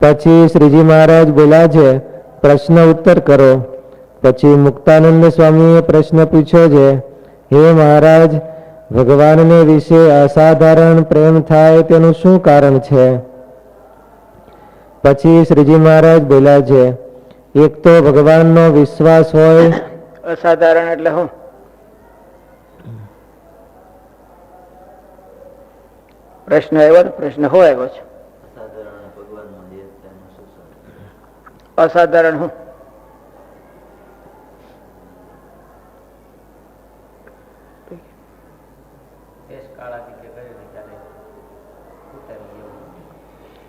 પછી શ્રીજી મહારાજ બોલ્યા છે, પ્રશ્ન ઉત્તર કરો. પછી મુક્તાનંદ સ્વામીએ પ્રશ્ન પૂછ્યો છે, હે મહારાજ, ભગવાનને વિશે અસાધારણ પ્રેમ થાય તેનું શું કારણ છે? પછી શ્રીજી મહારાજ બોલ્યા છે, એક તો ભગવાનનો વિશ્વાસ હોય અસાધારણ એટલે હું? પ્રશ્ન આવ્યો પ્રશ્ન હો આવ્યો છે. અસાધારણ હું.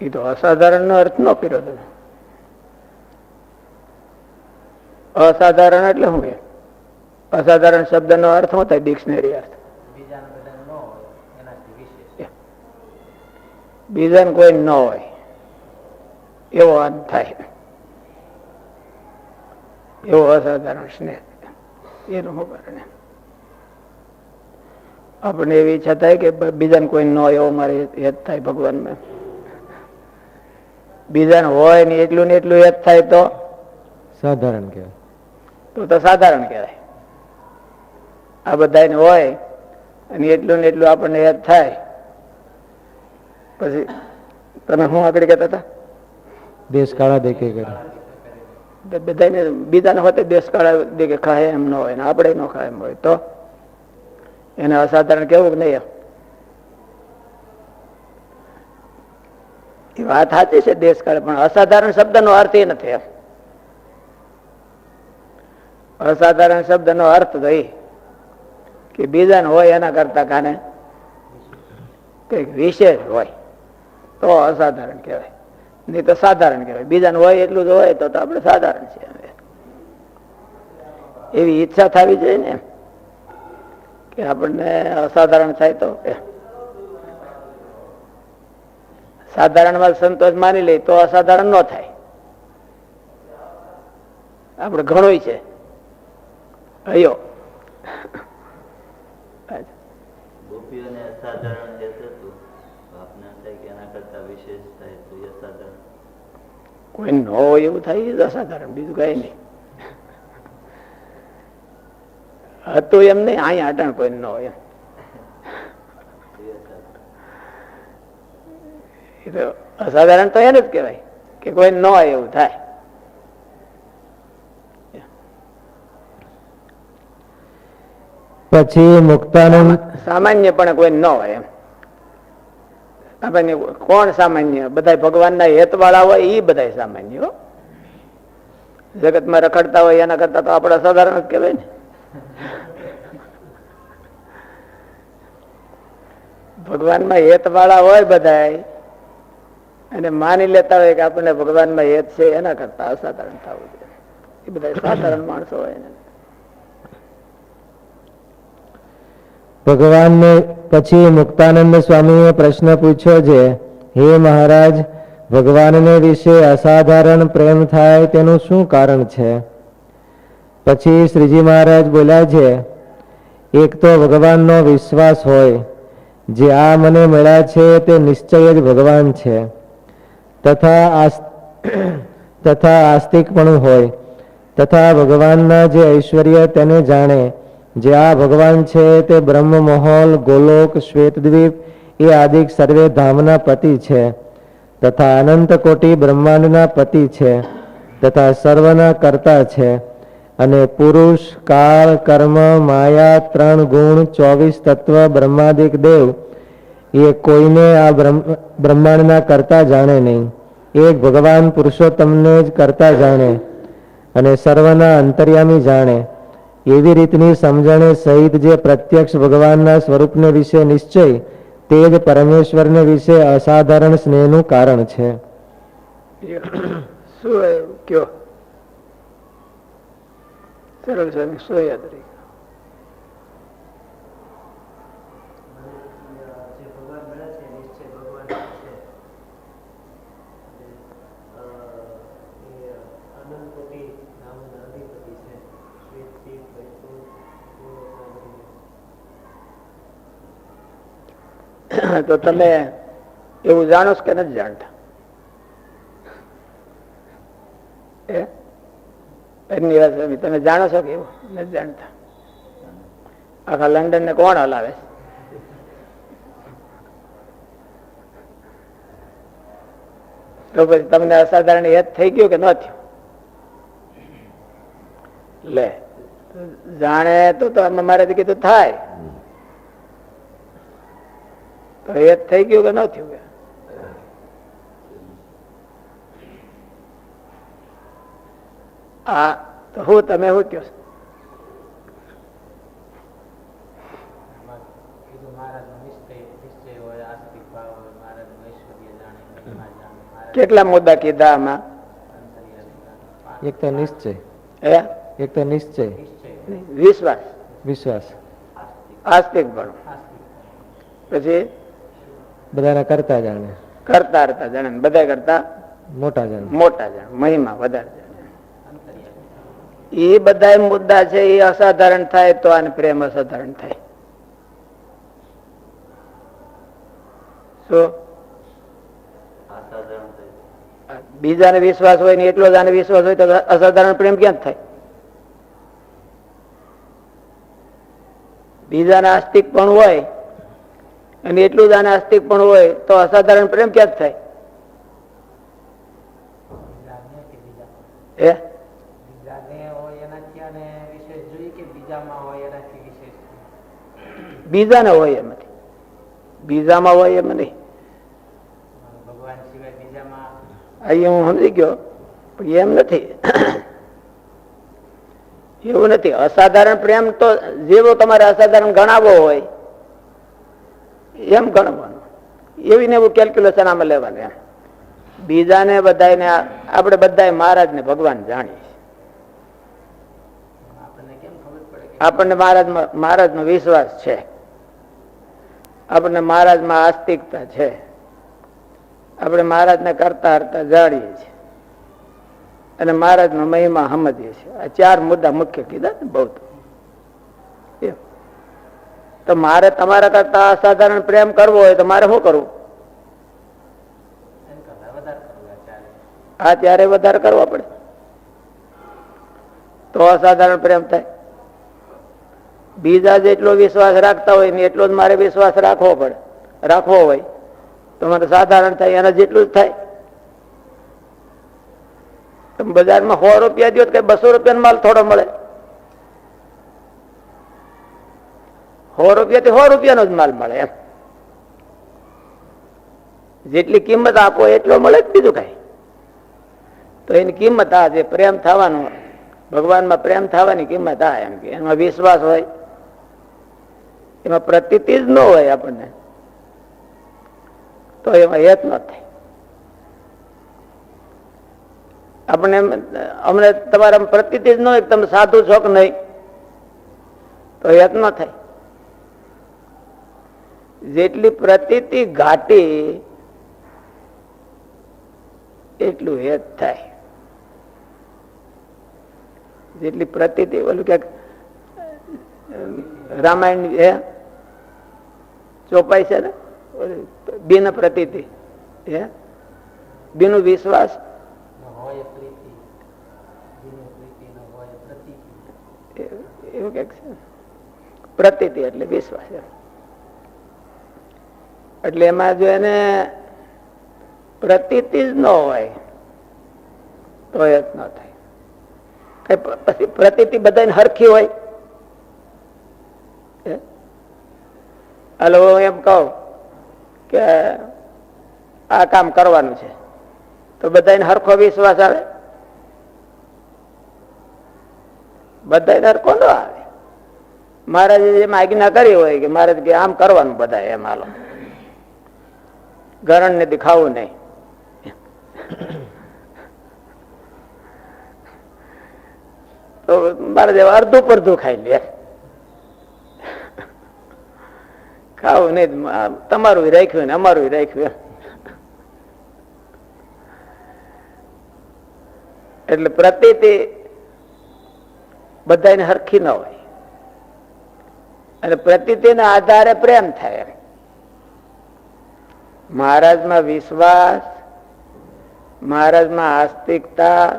એ તો અસાધારણ નો અર્થ નો કર્યો તમે. અસાધારણ એટલે શું કે અસાધારણ શબ્દ નો અર્થ શું થાય? ડિક્શનરી અર્થ. બીજાને કોઈ ન હોય. એવો અર્થ થાય. એવો અસાધારણ સ્નેહ. એનું કારણ આપણને એવી ઈચ્છા થાય કે બીજાને કોઈ ન હોય એવો મારે હેત થાય ભગવાનમાં. બીજાને હોય ને એટલું ને એટલું હેત થાય તો? સાધારણ કહેવાય. તો તો સાધારણ કહેવાય. આ બધાને હોય અને એટલું ને એટલું આપણને હેત થાય. પછી તમે શું આગળ કહેતા હતા? દેશ કાળા દેખે કરે. તો બધાને બીજાને હોતે દેશ કાળા કે ખાય એમ ન હોય ને આપણે ન ખાય એમ હોય તો? એને અસાધારણ કેવું નહીં એમ? એ વાત સાચી છે દેશ કાળે પણ અસાધારણ શબ્દનો અર્થ એ નથી એમ. અસાધારણ શબ્દનો અર્થ તો કે બીજાને હોય એના કરતા કાને કંઈક વિશેષ હોય, તો અસાધારણ કહેવાય. નહીં તો સાધારણ કહેવાય. બીજાનું હોય એટલું જ હોય તો આપણે સાધારણ છે એવી ઈચ્છા થવી જોઈએ ને કે આપણને અસાધારણ થાય તો સાધારણમાં સંતોષ માની લે તો અસાધારણ ન થાય. આપણે ઘણો છે. અયો ગોપીઓને અસાધારણ હેત હતું આપને એમ થાય કે એના કરતા વિશેષ થાય તો એ અસાધારણ કોઈ ન હોય એવું થાય એ અસાધારણ બીજું કઈ નહીં. હતું એમ નહીં અહીંયા અટાણ કોઈ ન હોય એ તો અસાધારણ તો એને જ કહેવાય કે કોઈ ન હોય એવું થાય. પછી મુક્તાનંદ સામાન્યપણે કોઈ ન હોય એમ. આપણને કોણ સામાન્ય? બધા ભગવાનના હેત વાળા હોય એ બધા સામાન્ય. જગતમાં રખડતા હોય, એના કરતા તો આપણા સાધારણ જ કહેવાય ને. ભગવાનમાં હેત વાળા હોય બધા અને માની લેતા હોય કે આપણને ભગવાનમાં હેત છે, એના કરતા અસાધારણ થવું એ બધા સાધારણ માણસો હોય ને. ભગવાનને પછી મુક્તાનંદ સ્વામીએ પ્રશ્ન પૂછ્યો છે, હે મહારાજ, ભગવાનને વિશે અસાધારણ પ્રેમ થાય તેનું શું કારણ છે? પછી શ્રીજી મહારાજ બોલ્યા છે, એક તો ભગવાનનો વિશ્વાસ હોય, જે આ મને મળ્યા છે તે નિશ્ચય જ ભગવાન છે. તથા તથા આસ્તિકપણું હોય, તથા ભગવાનના જે ઐશ્વર્ય તેને જાણે જે આ ભગવાન છે તે બ્રહ્મ મહોલ ગોલોક, શ્વેતદ્વીપ, એ આદિક સર્વે ધામના પતિ છે તથા અનંત કોટી બ્રહ્માંડના પતિ છે તથા સર્વના કર્તા છે અને પુરુષ, કાળ, કર્મ, માયા, ત્રણ ગુણ, ચોવીસ તત્વ, બ્રહ્માદિક દેવ, એ કોઈને આ બ્રહ્માંડના કરતા જાણે નહીં. એક ભગવાન પુરુષોત્તમને જ કરતા જાણે અને સર્વના અંતર્યામી જાણે. એવી રીતની સમજણે સહિત જે પ્રત્યક્ષ ભગવાનના સ્વરૂપને વિશે નિશ્ચય, તે જ પરમેશ્વરને વિશે અસાધારણ સ્નેહનું કારણ છે. શું કયો? સરળ સ્વામી શું યાદ રહી જે ભગવાન મળે છે નિશ્ચય ભગવાન છે અ, એ અનંત કોટી નામના અધિપતિ છે શ્વેત શિવ વૈકુંઠ તો તમે એવું જાણો કે નથી જાણતા? તમે જાણો છો કે એવું નથી જાણતા? આખા લંડન ને કોણ હલાવે? તો પછી તમને અસાધારણ હેત થઈ ગયું કે ન થયું? લે, જાણે તો તો અમે કીધું થાય. હેત થઈ ગયું કે ન થયું આ તો હું તમે શું મહારાજ કેટલા મુદ્દા કીધા આમાં? એક તો નિશ્ચય. હે? એક તો નિશ્ચય. વિશ્વાસ. વિશ્વાસ. આસ્તિક ભણો પછી? બધાના કરતા જાણે. કરતા કરતા જાણે બધા કરતા મોટા જાણે. મોટા જાણે મહિમા વધારે જાણે. એ બધા મુદ્દા છે એ અસાધારણ થાય તો આને પ્રેમ અસાધારણ થાય. બીજાને વિશ્વાસ હોય ને એટલો જ આને વિશ્વાસ હોય તો અસાધારણ પ્રેમ ક્યાં થાય? બીજાને આસ્તિક પણ હોય અને એટલું જ આને આસ્તિક પણ હોય તો અસાધારણ પ્રેમ ક્યાં થાય? બીજા હે? બીજાને હોય કે બીજામાં હોય એમ નહીં. અહીંયા હું સમજી ગયો, પણ એમ નથી. એવું નથી. અસાધારણ પ્રેમ તો, જેવો તમારે અસાધારણ ગણાવો હોય એમ ગણવાનું. એવીને એવું કેલ્ક્યુલેશન આમાં લેવાનું એમ. બીજાને બધાને આપણે બધા મહારાજ ને ભગવાન જાણીએ. આપણને મહારાજમાં મહારાજનો વિશ્વાસ છે. આપણને મહારાજમાં આસ્તિકતા છે. આપણે મહારાજને કરતા હરતા જાણીએ છીએ. અને મહારાજનો મહિમા સમજીએ છીએ. આ ચાર મુદ્દા મુખ્ય કીધા ને બહુ. તો મારે તમારા કરતા અસાધારણ પ્રેમ કરવો હોય તો મારે શું કરવું? આ ત્યારે વધારે કરવો પડે. તો અસાધારણ પ્રેમ થાય. બીજા જેટલો વિશ્વાસ રાખતા હોય ને એટલો જ મારે વિશ્વાસ રાખવો પડે. રાખવો હોય તો મને સાધારણ થાય, એના જેટલું જ થાય. તમે બજારમાં સો રૂપિયા દો કઈ બસો રૂપિયાનો માલ થોડો મળે. સો રૂપિયાથી સો રૂપિયાનો જ માલ મળે એમ. જેટલી કિંમત આપો એટલો મળે જ બીજું કઈ. તો એની કિંમત આ જે પ્રેમ થવાનો. ભગવાનમાં પ્રેમ થવાની કિંમત આ એમ કે. એમાં વિશ્વાસ હોય. એમાં પ્રતીતિ જ ન હોય આપણને. તો એમાં હેત ન થાય. આપણે અમને તમારા પ્રતીતિ જ ન હોય તમે સાધુ છો કે નહીં. તો હેત ન થાય. જેટલી પ્રતીતિ ઘાટી, એટલું હેત થાય. જેટલી પ્રતીતિ, ઓલું ક્યાંક રામાયણ હે ચોપાઈ છે ને? બિન પ્રતીતિ, હે? બિન વિશ્વાસ? એવું ક્યાંક છે. પ્રતીતિ એટલે વિશ્વાસ, એમ. એટલે એમાં જો એને પ્રતીતિ જ ન હોય, તો એ ન થાય. પછી પ્રતીતિ બધાને હરખી હોય? હાલો એમ કહું કે આ કામ કરવાનું છે. તો બધાને હરખો વિશ્વાસ આવે? બધાને હરખો ન આવે. મહારાજે જેમ આજ્ઞા કરી હોય કે મહારાજ કે આમ કરવાનું બધા એમ હાલો. ગરણ ને દેખાવું નહીં તો મારા જેવા અડધું પડધું ખાઈ લે ખાવું નહીં તમારું રાખ્યું ને અમારું રાખ્યું. એટલે પ્રતિ બધાને હરખી ન હોય અને પ્રતીતિના આધારે પ્રેમ થાય. મહારાજમાં વિશ્વાસ, મહારાજમાં આસ્તિકતા,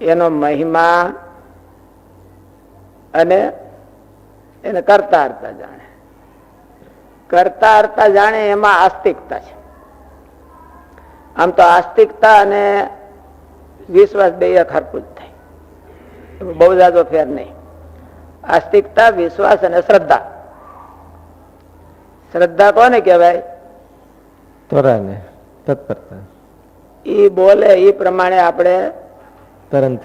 એનો મહિમા અને એને કરતા હરતા જાણે. કરતા હરતા જાણે એમાં આસ્તિકતા છે. આમ તો આસ્તિકતા અને વિશ્વાસ બે એક જ થાય. બહુ જાજો ફેર નહીં. આસ્તિકતા, વિશ્વાસ અને શ્રદ્ધા. શ્રદ્ધા કોને કહેવાય ત્વરાને તત્પરતા ઈ બોલે ઈ પ્રમાણે આપણે તરંત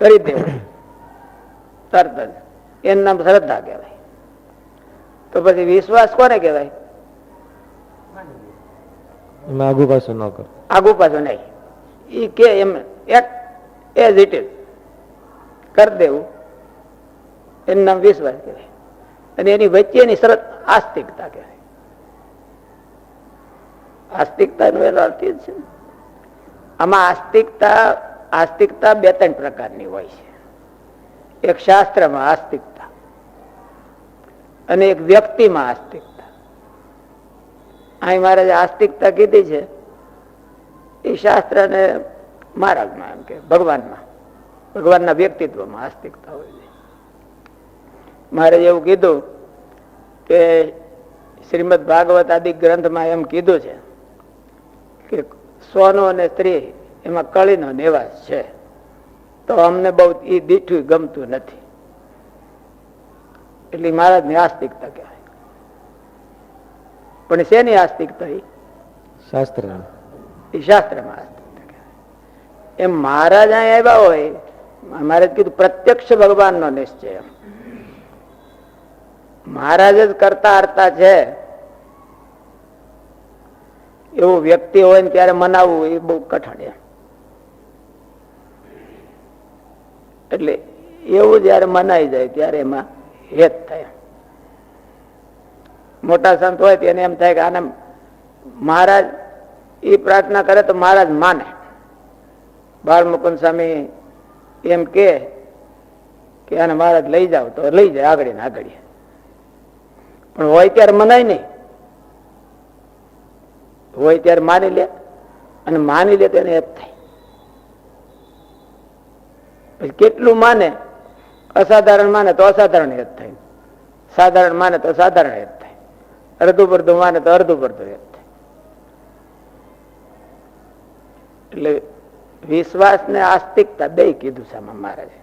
કરી દેવું તરત જ એનું નામ શ્રદ્ધા કહેવાય તો પછી વિશ્વાસ કોને કહેવાય એમાં આગુ પાછું ન કરો આગુ પાછું નહીં ઈ કે એમ એક એઝ ઇટ ઇઝ કરી દેવું એનું નામ વિશ્વાસ કહેવાય અને એની વચ્ચેની શરત આસ્તિકતા કહેવાય. આસ્તિકતા છે. આમાં આસ્તિકતા આસ્તિકતા બે ત્રણ પ્રકારની હોય છે. એક શાસ્ત્રમાં આસ્તિકતા અને એક વ્યક્તિમાં આસ્તિકતા. અહીં મારે જે આસ્તિકતા કીધી છે. એ શાસ્ત્ર ને મહારાજમાં એમ કે ભગવાનમાં, ભગવાનના વ્યક્તિત્વમાં આસ્તિકતા હોય મારે એવું કીધું કે શ્રીમદ ભાગવત આદિ ગ્રંથમાં એમ કીધું છે કે સોનું અને સ્ત્રી એમાં કળીનો નિવાસ છે. તો અમને બહુ એ દીઠું ગમતું નથી. એટલે મહારાજની આસ્તિકતા કહેવાય. પણ શેની આસ્તિકતા એ શાસ્ત્ર એ શાસ્ત્રમાં આસ્તિકતા કહેવાય. એમ મહારાજ અહીં આવ્યા હોય મહારાજ કીધું પ્રત્યક્ષ ભગવાનનો નિશ્ચય એમ. મહારાજ જ કરતા હરતા છે. એવું વ્યક્તિ હોય ને ત્યારે મનાવવું એ બહુ કઠણ એટલે એવું જયારે મનાઈ જાય ત્યારે એમાં હેત થાય. મોટા સંત હોય તેને એમ થાય કે આને મહારાજ એ પ્રાર્થના કરે તો મહારાજ માને. બાળ મુકુંદ સ્વામી એમ કે આને મહારાજ લઈ જાવ તો લઈ જાય આગળ ને આગળ પણ હોય ત્યારે મનાય નહીં. હોય ત્યારે માની લે અને માની લે તો એને હેત થાય. પછી કેટલું માને, અસાધારણ માને તો અસાધારણ હેત થાય. સાધારણ માને તો સાધારણ હેત થાય. અડધું પડધું માને તો અડધું પડધું હેત થાય. એટલે વિશ્વાસ ને આસ્તિકતા બે કીધું આમાં મહારાજે.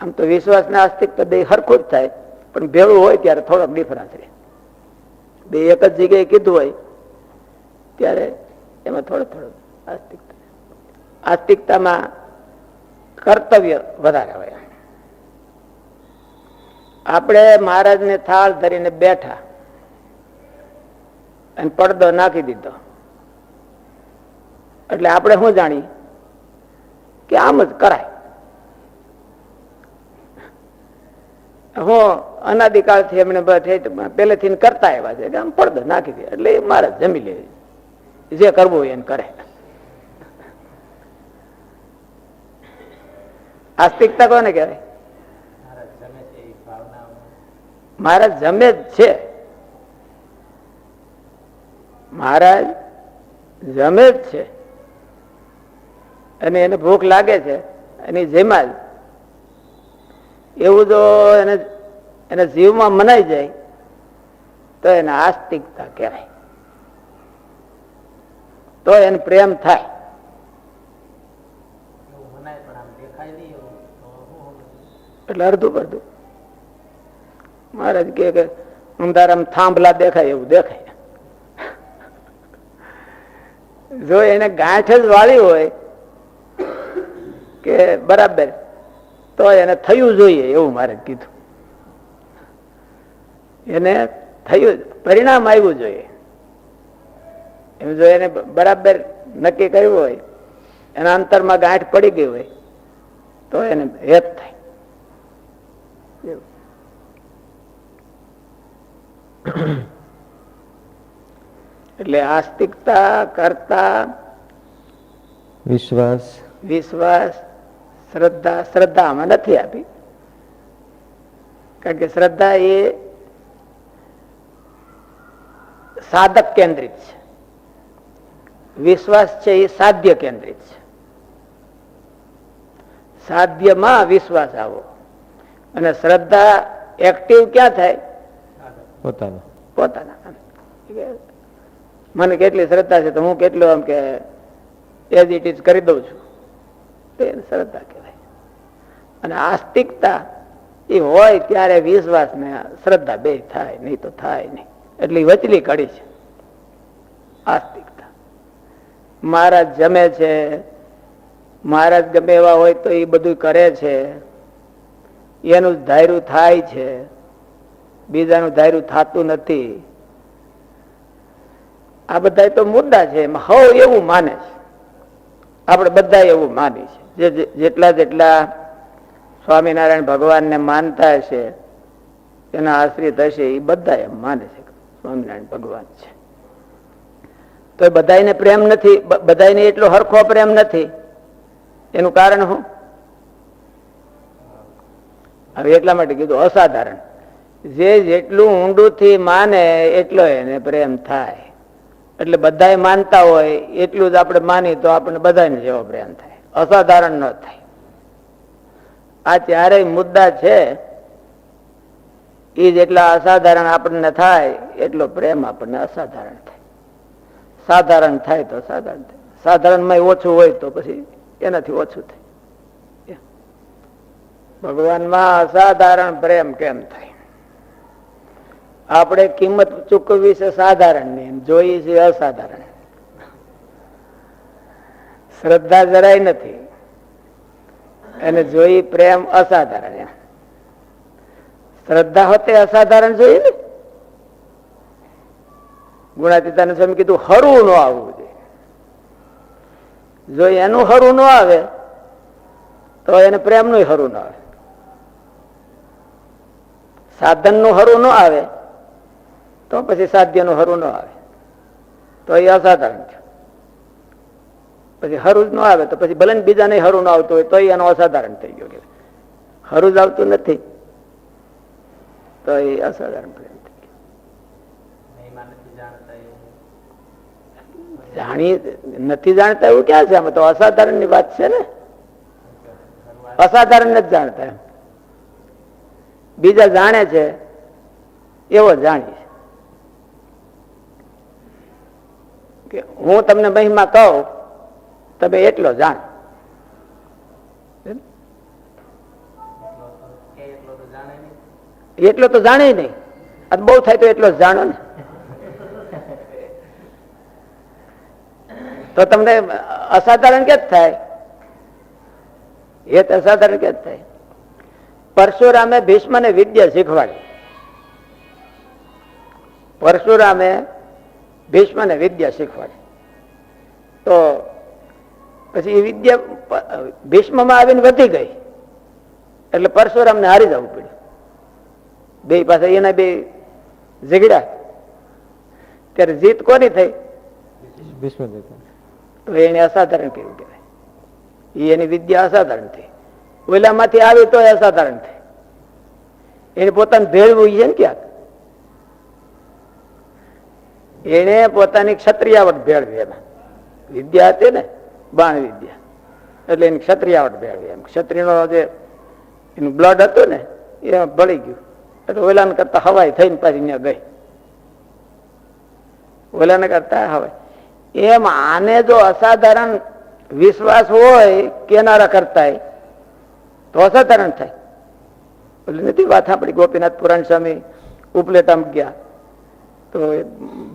આમ તો વિશ્વાસ ને આસ્તિકતા બે હરખું જ થાય, પણ ભેળું હોય ત્યારે થોડોક ડિફરન્સ રહે. બે એક જ જગ્યાએ કીધું હોય, ત્યારે એમાં થોડો થોડો આસ્તિકતા. આસ્તિકતામાં કર્તવ્ય વધારે હોય. આપણે મહારાજને થાળ ધરીને બેઠા અને પડદો નાખી દીધો. એટલે આપણે શું જાણી કે આમ જ કરાય. હું, અનાદિકાળથી એમને પહેલેથી કરતા આવ્યા છે. કે આમ પડદો નાખી દે. એટલે એ મહારાજ જમી લે જે કરવું હોય એને કરે. આસ્તિકતા કોને કહેવાય? મહારાજ જમે જ છે. મહારાજ, જમે જ છે. અને એને ભૂખ લાગે છે. અને જેમાં જ એવું જો એને એને જીવમાં મનાઈ જાય તો એને આસ્તિકતા કહેવાય. તો એને પ્રેમ થાય? એટલે અડધું પડધું મહારાજ કે અંધારામ થાંભલા દેખાય એવું દેખાય. જો એને ગાંઠ જ વાળી હોય કે બરાબર તો એને થયું જોઈએ એવું મારે કીધું. એને થયું પરિણામ આવ્યું જોઈએ. એમ જો એને બરાબર નક્કી કર્યું હોય એના અંતરમાં ગાંઠ પડી ગઈ હોય તો એને હેત થાય. એટલે આસ્તિકતા કરતા વિશ્વાસ. વિશ્વાસ શ્રદ્ધા શ્રદ્ધા આમાં નથી આપી. કારણ કે શ્રદ્ધા એ સાધક કેન્દ્રિત છે. વિશ્વાસ છે એ સાધ્ય કેન્દ્રિત છે. સાધ્યમાં વિશ્વાસ આવો. અને શ્રદ્ધા એક્ટિવ ક્યાં થાય? પોતાના. પોતાના. મને કેટલી શ્રદ્ધા છે તો હું કેટલું આમ કે એઝ ઇટ ઇઝ કરી દઉં છું. તે શ્રદ્ધા કહેવાય અને આસ્તિકતા એ હોય ત્યારે વિશ્વાસ ને શ્રદ્ધા બે થાય, નહીં તો થાય નહીં. એટલી વચલી કડી છે. આસ્તિકતા. મહારાજ જમે છે, મહારાજ ગમે એવા હોય તો એ બધું કરે છે. એનું ધાર્યું થાય છે. બીજાનું ધાર્યું થતું નથી. આ બધા તો મુદ્દા છે હવ એવું માને છે. આપણે બધા એવું માની છે જેટલા જેટલા સ્વામિનારાયણ ભગવાનને માનતા હશે, એના આશ્રિત હશે એ બધા એમ માને છે સ્વામિનારાયણ ભગવાન છે. તો એ બધાયને પ્રેમ નથી બધાને એટલો હરખો પ્રેમ નથી. એનું કારણ શું? હવે એટલા માટે કીધું, અસાધારણ. જે જેટલું ઊંડુંથી માને, એટલો એને પ્રેમ થાય. એટલે બધાએ માનતા હોય, એટલું જ આપણે માની તો આપણને બધાને જેવો પ્રેમ થાય. અસાધારણ ન થાય. આ ચારેય મુદ્દા છે. એ જેટલા અસાધારણ આપણને થાય એટલો પ્રેમ આપણને અસાધારણ થાય. સાધારણ થાય તો સાધારણ થાય. સાધારણમાં ઓછું હોય તો પછી એનાથી ઓછું થાય. ભગવાનમાં અસાધારણ પ્રેમ કેમ થાય? આપણે કિંમત ચૂકવવી છે સાધારણની જોઈ છે અસાધારણ. શ્રદ્ધા જરાય નથી. અને જોઈ પ્રેમ અસાધારણ. શ્રદ્ધા હોતે અસાધારણ જોઈએ ને? ગુણાતીતાને સ્વામી કીધું, હરવું ન આવવું જોઈએ. જો એનું હરું ન આવે, તો એને પ્રેમનું હરું ન આવે. સાધનનું હરું ન આવે, તો પછી સાધ્યનું હરું ન આવે. તો એ અસાધારણ છે પછી હરુજ નો આવે તો પછી ભલે બીજા બીજાને હરુ ન આવતું હોય તો એનો અસાધારણ થઈ ગયો કે હરુજ આવતું નથી તો એ અસાધારણ પ્રેમ થઈ ગયો. જાણી નથી જાણતા એવું ક્યાં છે? આમાં તો અસાધારણની વાત છે ને. અસાધારણ નથી જાણતા એમ. બીજા જાણે છે એવો જાણી કે હું તમને મહિમા કહું તમે એટલો જાણ. એટલો તો જાણે નહીં. બહુ થાય તો એટલો જ જાણો ને. તો તમને અસાધારણ કે થાય? એ તો અસાધારણ કે થાય? પરશુરામે ભીષ્મને વિદ્યા શીખવાડી. પરશુરામે ભીષ્મને વિદ્યા શીખવાડી. તો પછી એ વિદ્યા ભીષ્મમાં આવીને વધી ગઈ. એટલે પરશુરામને હારી જવું પડ્યું. બે પાસે એના બે ઝઘડ્યા ત્યારે જીત કોની થઈ? તો એને અસાધારણ કેવું કહેવાય. એ એની વિદ્યા અસાધારણ થઈ. ઓલામાંથી આવી તો અસાધારણ થઈ. એને પોતાને ભેળવું છે ને ક્યાંક? એને પોતાની ક્ષત્રિયાવટ ભેળવી એમાં. વિદ્યા હતી ને. બાણ વિદ્યા એટલે એની ક્ષત્રિયાવટ ભેળવી. એમ ક્ષત્રિયનો જે એનું બ્લડ હતું ને, એ ભળી ગયું. એટલે ઓલાને કરતા હવાઈ થઈને પાછી ત્યાં ગઈ. ઓલાને કરતા હવાઈ. એમ આને જો અસાધારણ વિશ્વાસ હોય કેનારા કરતા તો અસાધારણ થાય. એટલે નથી, વાત આપણી ગોપીનાથ પુરાણ સ્વામી ઉપલેટામ ગયા. તો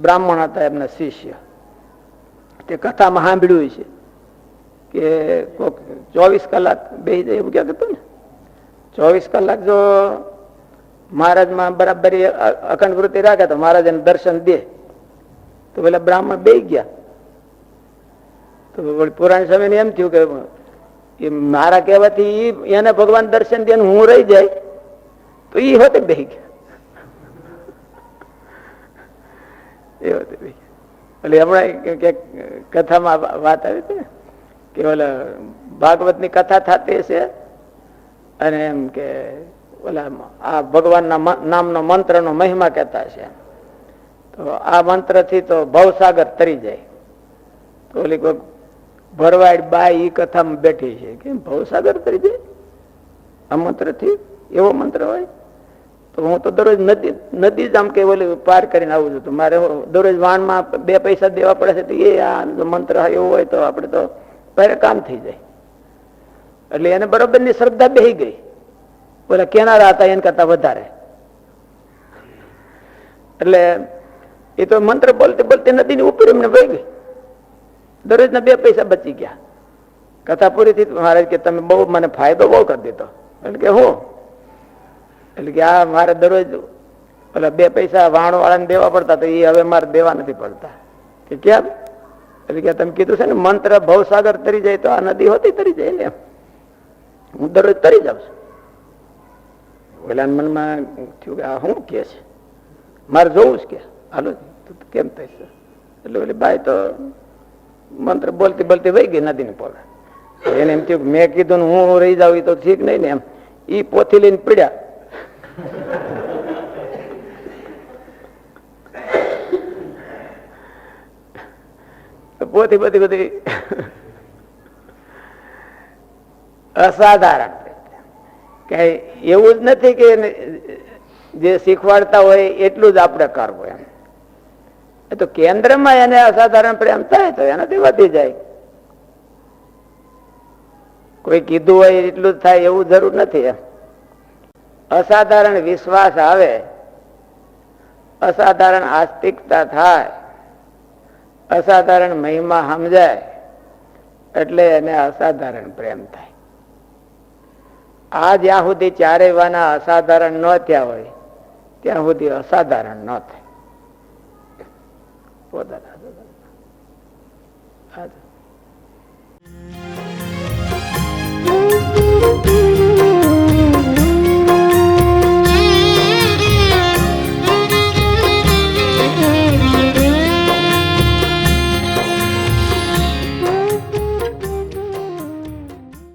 બ્રાહ્મણ હતા એમના શિષ્ય. તે કથામાં સાંભળ્યું છે. કે કોક ચોવીસ કલાક બે એવું ક્યાંક હતું ને? ચોવીસ કલાક જો મહારાજમાં બરાબર અખંડ વૃત્તિ રાખે તો મહારાજ એને દર્શન દે. તો પેલા બ્રાહ્મણ બે ગયા. તો પુરાણ સમય એમ થયું કે મારા કહેવાથી એને ભગવાન દર્શન દે હું રહી જાય. તો એ હોતે બે ગયા. એ હોતે બે ગયા. એટલે હમણાં કથામાં વાત આવી હતી ને? કે ઓલા ભાગવતની કથા થતી છે. અને એમ કે, ઓલા, આ ભગવાનના નામનો મંત્રનો મહિમા કહેતા છે. તો આ મંત્રથી તો ભવસાગર તરી જાય. તો ઓલી કોઈ ભરવાડ બાય ઈ કથામાં બેઠી છે. કેમ, ભવસાગર તરી જાય? આ મંત્રથી? એવો મંત્ર હોય? તો હું તો દરરોજ નદી નદી જ આમ કે ઓલી પાર કરીને આવું છું. તો મારે દરરોજ વાણમાં બે પૈસા દેવા પડે છે. તો એ આ મંત્ર એવો હોય તો આપણે તો પહેરે કામ થઈ જાય. એટલે એને બરોબરની શ્રદ્ધા બેહી ગઈ. ઓલા કેનારા હતા, એના કરતા વધારે. એટલે એ તો મંત્ર બોલતી બોલતી નદીની ઉપર એમને વહી ગઈ. દરરોજના બે પૈસા બચી ગયા. કથા પૂરી થઈ મહારાજ કે, તમે બહુ મને ફાયદો બહુ કરી દીધો. એટલે કે, હું? એટલે કે, આ મારે દરરોજ પેલા બે પૈસા વાણ વાળાને દેવા પડતા તો એ હવે મારે દેવા નથી પડતા. કે, કેમ? એટલે કે તમે કીધું છે ને, મંત્ર ભવસાગર તરી જાય તો આ નદી હોતી તરી જાય ને હું દરરોજ તરી જાઉં છું. ઓલા મનમાં થયું કે આ શું કે છે? મારે જોવું જ કે. હાલો કેમ થઈશ એટલે ઓલી બાઈ તો મંત્ર બોલતી બોલતી વહી ગઈ નદીની પોલે એને એમ થયું મેં કીધું હું રહી જાઉં એ તો ઠીક નહીં ને એમ. એ પોથી લઈને પીડ્યા. પોથી બધી બધી. અસાધારણ. કે એવું જ નથી કે જે શીખવાડતા હોય એટલું જ આપણે કરવું એમ. તો કેન્દ્રમાં એને અસાધારણ પ્રેમ થાય તો એનાથી વધી જાય. કોઈ કીધું હોય એટલું જ થાય એવું જરૂર નથી એમ. અસાધારણ વિશ્વાસ આવે. અસાધારણ આસ્તિકતા થાય. અસાધારણ મહિમા સમજાય એટલે એને અસાધારણ પ્રેમ થાય આ જ્યાં સુધી ચારે વાના અસાધારણ ન થયા હોય, ત્યાં સુધી અસાધારણ ન થાય પોતાના.